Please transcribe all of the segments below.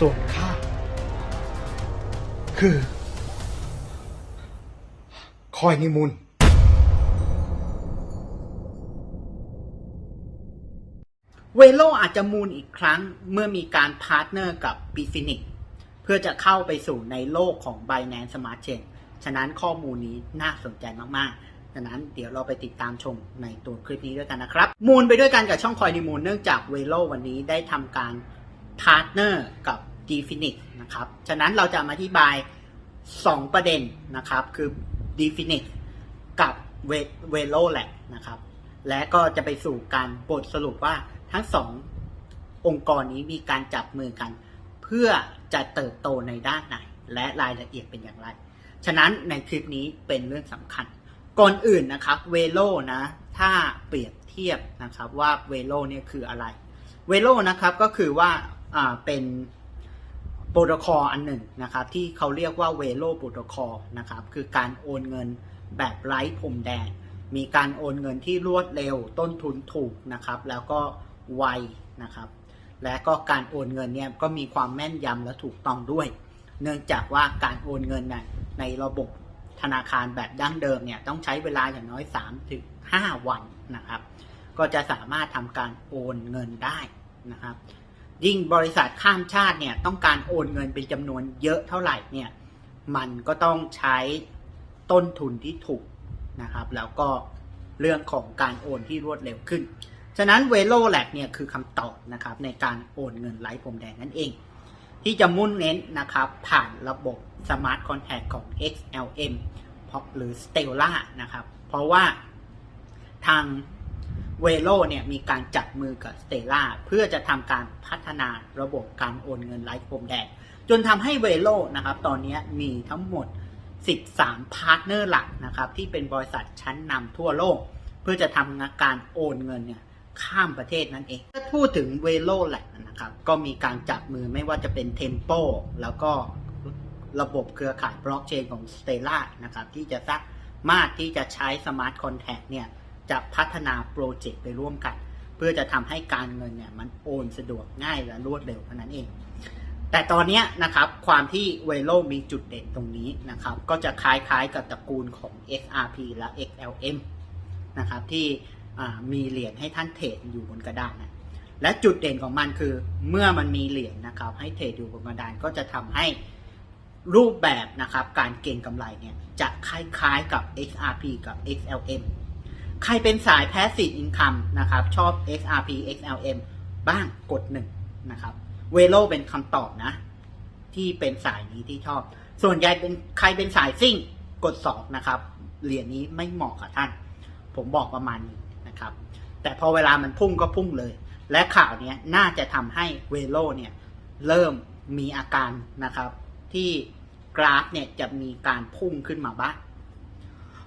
ส่วนข้าคือ คอยนิมุนเวโลอาจจะมูลอีกครั้งเมื่อมีการพาร์ทเนอร์กับ b i f i n i x เพื่อจะเข้าไปสู่ในโลกของ Binance Smart Chain ฉะนั้นข้อมูลนี้น่าสนใจมากๆฉะนั้นเดี๋ยวเราไปติดตามชมในตัวคลิปนี้ด้วยกันนะครับ มูลไปด้วยกันกับช่องคอยดีมูลเนื่องจากเวโลวันนี้ได้ทำการพาร์ทเนอร์กับ d e f i n i x นะครับ ฉะนั้นเราจะมาอธิบาย 2 ประเด็นนะครับ คือ d e f i n i x กับเวโลแหละนะครับ และก็จะไปสู่การบทสรุปว่าทั้งสององค์กรนี้มีการจับมือกัน เพื่อจะเติบโตในด้านไหน และรายละเอียดเป็นอย่างไร ฉะนั้นในคลิปนี้เป็นเรื่องสำคัญ ก่อนอื่นนะครับเวโลนะ ถ้าเปรียบเทียบนะครับว่าเวโลเนี่ยคืออะไรเวโลนะครับก็คือว่าเป็น โปรโตคอลอันหนึ่งนะครับที่เขาเรียกว่าเวโลโปรโตคอลนะครับคือการโอนเงินแบบไร้พรมแดน มีการโอนเงินที่รวดเร็วต้นทุนถูกนะครับแล้วก็ไวนะครับและก็การโอนเงินเนี่ยก็มีความแม่นยำและถูกต้องด้วย เนื่องจากว่าการโอนเงินนะในระบบธนาคารแบบดั้งเดิมเนี่ยต้องใช้เวลาอย่างน้อย3ถึง5วันนะครับ ก็จะสามารถทำการโอนเงินได้นะครับ ยิ่งบริษัทข้ามชาติเนี่ยต้องการโอนเงินเป็นจำนวนเยอะเท่าไหร่เนี่ยมันก็ต้องใช้ต้นทุนที่ถูกนะครับ แล้วก็เรื่องของการโอนที่รวดเร็วขึ้น ฉะนั้นเวโ o แล b เนี่ยคือคำตอบนะครับในการโอนเงินไร้พรมแดนนั่นเอง ที่จะมุ่งเน้นนะครับผ่านระบบ Smart Contract ของ XLM หรือ Stella นะครับ เพราะว่าทาง เวโ o เนี่ยมีการจับมือกับ Stellar เพื่อจะทำการพัฒนาระบบการโอนเงินไร้พรมแดนจนทำให้เวโ o นะครับตอนนี้มีทั้งหมด 13 พาร์ทเนอร์หลักนะครับที่เป็นบริษัทชั้นนำทั่วโลก เพื่อจะทำการโอนเงินเนี่ยข้ามประเทศนั่นเอง ถ้าพูดถึงเวโ o แหละนะครับก็มีการจับมือไม่ว่าจะเป็น Tempo แล้วก็ระบบเครือข่ายบล็อกเชนของ Stellar นะครับที่จะสามารถที่จะใช้ Smart Contract เนี่ย จะพัฒนาโปรเจกต์ไปร่วมกัน เพื่อจะทำให้การเงินเนี่ยมันโอนสะดวกง่ายและรวดเร็วเท่านั้นเอง แต่ตอนนี้นะครับความที่เวโ o มีจุดเด่นตรงนี้นะครับก็จะคล้ายๆกับตระกูลของ XRP และ XLM นะครับที่มีเหรียญให้ท่านเทรดอยู่บนกระดานนะและจุดเด่นของมันคือเมื่อมันมีเหรียญนะครับให้เทรดอยู่บนกระดานก็จะทำให้รูปแบบนะครับการเก็งกำไรเนี่ยจะคล้ายๆกับ XRP กับ XLM ใครเป็นสาย Passive Income นะครับ ชอบ XRP XLM บ้างกดหนึ่งนะครับเวโ o เป็นคำตอบนะ ที่เป็นสายนี้ที่ชอบ ส่วนใหญ่เป็นใครเป็นสายซิ่งกดสองนะครับ เหรียญนี้ไม่เหมาะกับท่าน ผมบอกประมาณนี้นะครับ แต่พอเวลามันพุ่งก็พุ่งเลย และข่าวเนี้ยน่าจะทำให้เวโ o เนี่ยเริ่มมีอาการนะครับ ที่กราฟเนี่ยจะมีการพุ่งขึ้นมาบ้าง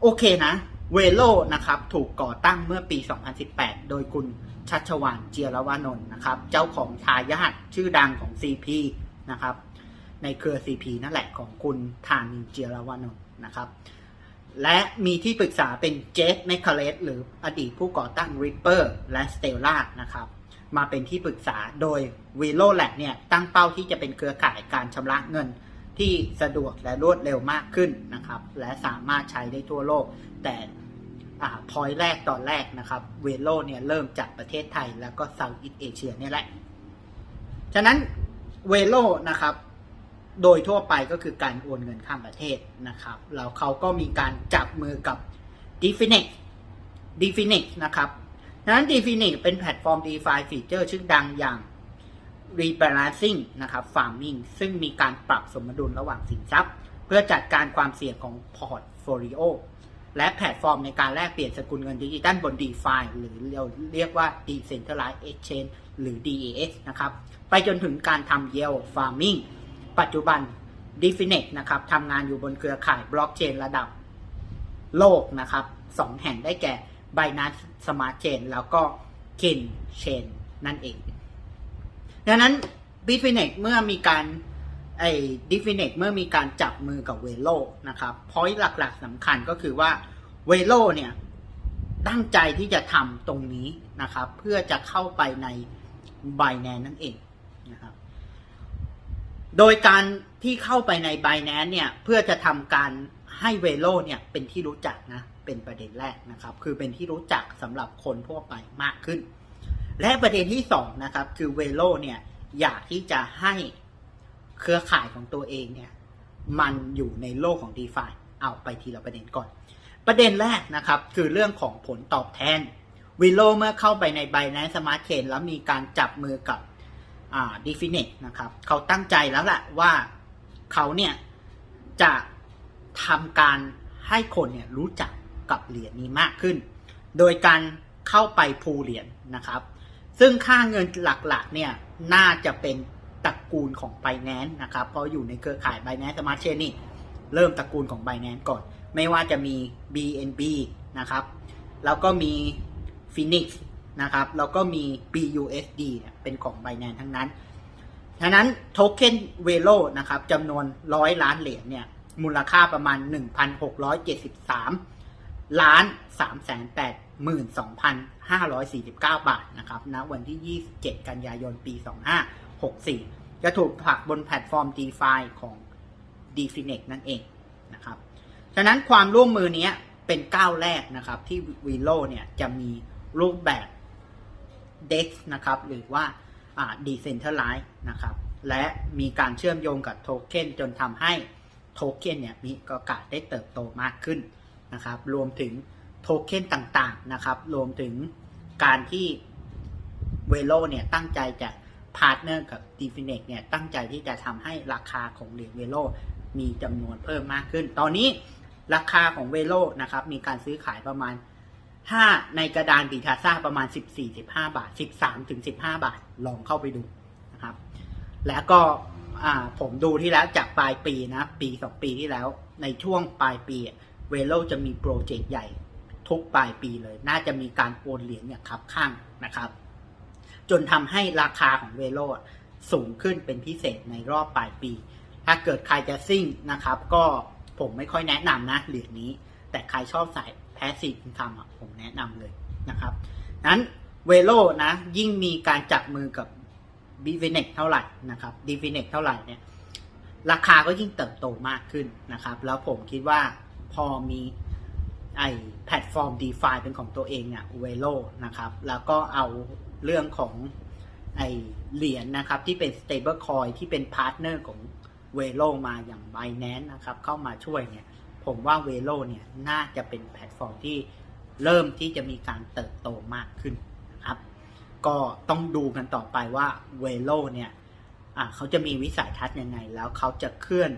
โอเคนะ เวโ o นะครับถูกก่อตั้งเมื่อปี 2018 โดยคุณชัชวานเจียรวานนท์นะครับ เจ้าของทายาทชื่อดังของ CP นะครับ ในเครือ CP นั่นแหละของคุณธานินเจียรวานนท์นะครับ และมีที่ปรึกษาเป็นเจฟแมคคาเลสหรืออดีตผู้ก่อตั้ง Ripper และ Stella นะครับ มาเป็นที่ปรึกษาโดย v e l o l a b เนี่ยตั้งเป้าที่จะเป็นเครือข่ายการชำระเงินที่สะดวกและรวดเร็วมากขึ้นนะครับ และสามารถใช้ได้ทั่วโลก แต่ พอยแรกตอนแรกนะครับ เวโ o เนี่ยเริ่มจากประเทศไทยแล้วก็เซาท์อีสเอเชียเนี่ยแหละ ฉะนั้นเวโ o นะครับ โดยทั่วไปก็คือการโอนเงินข้ามประเทศนะครับ แล้วเขาก็มีการจับมือกับ d e f i n i x d e f i n i x นะครับดังนั้น d e f i n i x เป็นแพลตฟอร์ม DeFi ฟีเจอร์ชื่อดังอย่าง Rebalancing นะครับ Farming ซึ่งมีการปรับสมดุลระหว่างสินทรัพย์ เพื่อจัดการความเสี่ยงของพอร์ตโฟลิโอ และแพลตฟอร์มในการแลกเปลี่ยนสกุลเงินดิจิตัลบน DeFi หรือเราเรียกว่า Decentralized Exchange หรือ DEX นะครับ ไปจนถึงการทำ Yield Farming ปัจจุบัน d e f i n i x นะครับทำงานอยู่บนเครือข่ายบล็อกเชนระดับโลกนะครับสองแห่งได้แก่ Binance Smart Chain แล้วก็ Kin Chain นั่นเอง ดังนั้น d e f i n i x เมื่อมีการ ไอ้ d e f i n i x เมื่อมีการจับมือกับเวโ o นะครับพอยหลักๆสำคัญก็คือว่าเวโ o เนี่ยตั้งใจที่จะทำตรงนี้นะครับ เพื่อจะเข้าไปใน b i n a n c e นั่นเองนะครับ โดยการที่เข้าไปใน b บ n a n c e เนี่ยเพื่อจะทำการให้เวโลเนี่ยเป็นที่รู้จักนะเป็นประเด็นแรกนะครับ คือเป็นที่รู้จักสำหรับคนทั่วไปมากขึ้น และประเด็นที่สองนะครับ คือเวโลเนี่ยอยากที่จะให้ เครือข่ายของตัวเองเนี่ยมันอยู่ในโลกของ d e f i เอาไปทีละประเด็นก่อน ประเด็นแรกนะครับคือเรื่องของผลตอบแทนวิโลเมื่อเข้าไปใน Binance Smart Chain แล้วมีการจับมือกับอ่า d e f i n i t นะครับเขาตั้งใจแล้วแหละว่าเขาเนี่ยจะทำการให้คนเนี่ยรู้จักกับเหรียญนี้มากขึ้น โดยการเข้าไปพูเหรียญนะครับ ซึ่งค่าเงินหลักๆเนี่ยน่าจะเป็น ตระกูลของ Binance นะครับ เพราะอยู่ในเครือข่าย Binance Smart Chain นี่เริ่มตระกูลของ Binance ก่อน ไม่ว่าจะมี BNB นะครับ แล้วก็มี Phoenix นะครับ แล้วก็มี BUSD เนี่ยเป็นของ Binance ทั้งนั้นฉะนั้นโทเค็นเวโลนะครับจำนวนร้อยล้านเหรียญเนี่ยมูลค่าประมาณ 1,673 ล้าน3แสน8หมื่น2,549 บาทนะครับณวันที่ 27 กันยายน ปี 64 จะถูกผลักบนแพลตฟอร์ม DeFi ของ d e f i n e x นั่นเองนะครับ ฉะนั้นความร่วมมือนี้เป็นก้าวแรกนะครับที่ v ีโ o เนี่ยจะมีรูปแบบ DEX นะครับหรือว่า Decentralized นะครับและมีการเชื่อมโยงกับโทเค็นจนทำให้โทเค็นเนี่ยมีโอกาสได้เติบโตมากขึ้นนะครับรวมถึงโทเค็นต่างๆนะครับรวมถึงการที่เวโ o เนี่ยตั้งใจจะ พาร์ทเนอร์กับ d e f i n e x เนี่ยตั้งใจที่จะทำให้ราคาของเหรียญเวโ o มีจำนวนเพิ่มมากขึ้น ตอนนี้ราคาของเวโ o นะครับมีการซื้อขายประมาณถ้าในกระดานบีทาซ่าประมาณ 14-15 บาท 13ถึง15 บาท ลองเข้าไปดูนะครับ แล้วก็ผมดูที่แล้วจากปลายปีนะปี2ปีที่แล้ว ในช่วงปลายปีเวโ o จะมีโปรเจกต์ใหญ่ทุกปลายปีเลย น่าจะมีการโอนเหรียญเนี่ยครับข้างนะครับ จนทำให้ราคาของเวโ o สูงขึ้นเป็นพิเศษในรอบปลายปี ถ้าเกิดใครจะซิ่งนะครับ ก็ผมไม่ค่อยแนะนำนะเหรียญนี้ แต่ใครชอบสายแพสซีฟอินคัมอะผมแนะนำเลยนะครับ นั้นเวโ o นะ ยิ่งมีการจับมือกับ b ี f i n e x เท่าไหร่นะครับ d e f i n e x เท่าไหร่เนี่ยราคาก็ยิ่งเติบโตมากขึ้นนะครับ แล้วผมคิดว่าพอมีไอแพลตฟอร์ม d e f i เป็นของตัวเองเนี่ยเวโ o นะครับ แล้วก็เอา เรื่องของไอเหรียญนะครับ ที่เป็น stable coin ที่เป็นพาร์ทเนอร์ของเวโ o มาอย่าง Binance นะครับ เข้ามาช่วยเนี่ย ผมว่าเวโ o เนี่ยน่าจะเป็นแพลตฟอร์มที่เริ่มที่จะมีการเติบโตมากขึ้นนะครับ ก็ต้องดูกันต่อไปว่าเวโ o เนี่ยเขาจะมีวิสัยทัศน์ยังไง แล้วเขาจะเคลื่อน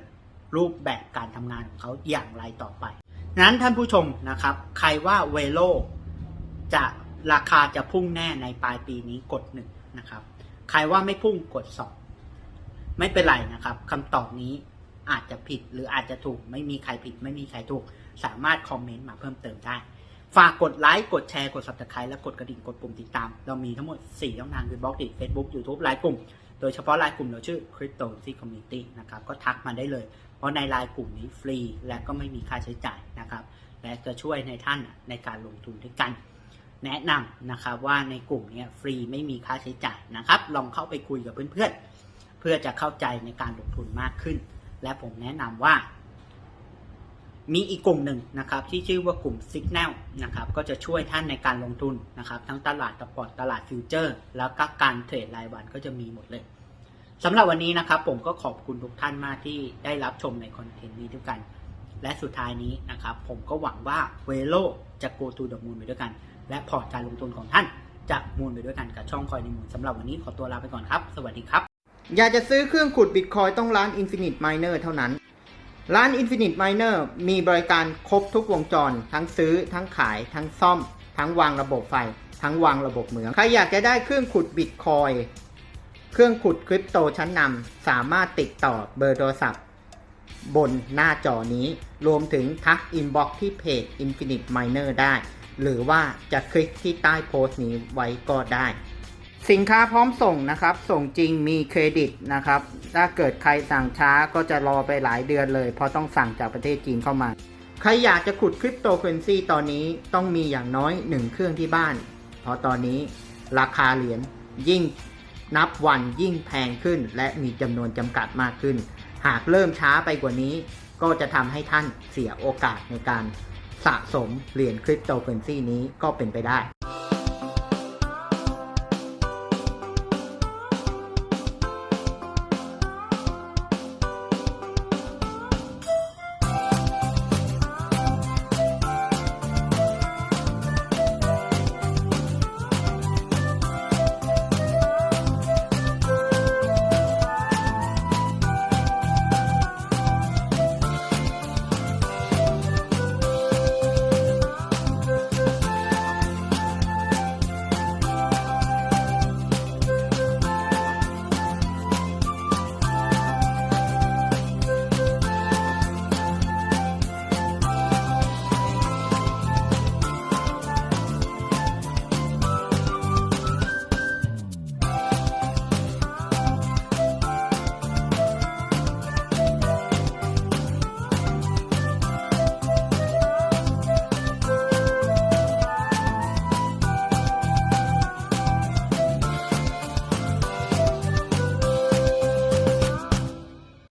รูปแบบการทำงานของเขาอย่างไรต่อไป นั้นท่านผู้ชมนะครับ ใครว่าเวโ o จะ ราคาจะพุ่งแน่ในปลายปีนี้กดหนึ่งนะครับ ใครว่าไม่พุ่งกดสองไม่เป็นไรนะครับคำตอบนี้อาจจะผิดหรืออาจจะถูก ไม่มีใครผิด ไม่มีใครถูก สามารถคอมเมนต์มาเพิ่มเติมได้ ฝากกดไลค์ กดแชร์ กด subscribe และกดกระดิ่ง กดปุ่มติดตาม เรามีทั้งหมด 4 ช่องทางคือบล็อกดิ Facebook YouTube ไลน์กลุ่ม โดยเฉพาะไลน์กลุ่มเราชื่อ Crypto c Community นะครับ ก็ทักมาได้เลย เพราะในไลน์กลุ่มนี้ฟรีและก็ไม่มีค่าใช้จ่ายนะครับ และจะช่วยในท่านในการลงทุนด้วยกัน แนะนำนะครับว่าในกลุ่มนี้ฟรีไม่มีค่าใช้จ่ายนะครับ ลองเข้าไปคุยกับเพื่อนๆ เพื่อจะเข้าใจในการลงทุนมากขึ้น และผมแนะนำว่า มีอีกกลุ่มหนึ่งนะครับที่ชื่อว่ากลุ่ม Signal นะครับก็จะช่วยท่านในการลงทุนนะครับทั้งตลาดสปอร์ตตลาดฟิวเจอร์ แล้วก็การเทรดรายวันก็จะมีหมดเลยสำหรับวันนี้นะครับผมก็ขอบคุณทุกท่านมากที่ได้รับชมในคอนเทนต์นี้ด้วยกัน และสุดท้ายนี้นะครับผมก็หวังว่าเวโ o จะ go to the moon ไปด้วยกัน และพอร์ตการลงทุนของท่าน จะมูลไปด้วยกันกับช่องคอยในมูลสำหรับวันนี้ขอตัวลาไปก่อนครับ สวัสดีครับ อยากจะซื้อเครื่องขุดบิตคอยต้องร้าน Infinite Miner เท่านั้น ร้าน Infinite Miner มีบริการครบทุกวงจร ทั้งซื้อ ทั้งขาย ทั้งซ่อม ทั้งวางระบบไฟ ทั้งวางระบบเหมือง ใครอยากจะได้เครื่องขุดบิตคอยเครื่องขุดคริปโตชั้นนำสามารถติดต่อเบอร์โทรศัพท์ บนหน้าจอนี้ รวมถึงทักอินบ็อกซ์ที่เพจ Infinite Miner ได้ หรือว่าจะคลิกที่ใต้โพสต์นี้ไว้ก็ได้ สินค้าพร้อมส่งนะครับ ส่งจริงมีเครดิตนะครับ ถ้าเกิดใครสั่งช้าก็จะรอไปหลายเดือนเลย เพราะต้องสั่งจากประเทศจีนเข้ามา ใครอยากจะขุดคริปโตเคอเรนซีตอนนี้ต้องมีอย่างน้อยหนึ่งเครื่องที่บ้าน เพราะตอนนี้ราคาเหรียญยิ่งนับวันยิ่งแพงขึ้น และมีจำนวนจำกัดมากขึ้น หากเริ่มช้าไปกว่านี้ ก็จะทำให้ท่านเสียโอกาสในการ สะสมเหรียญคริปโตเคอเรนซีนี้ก็เป็นไปได้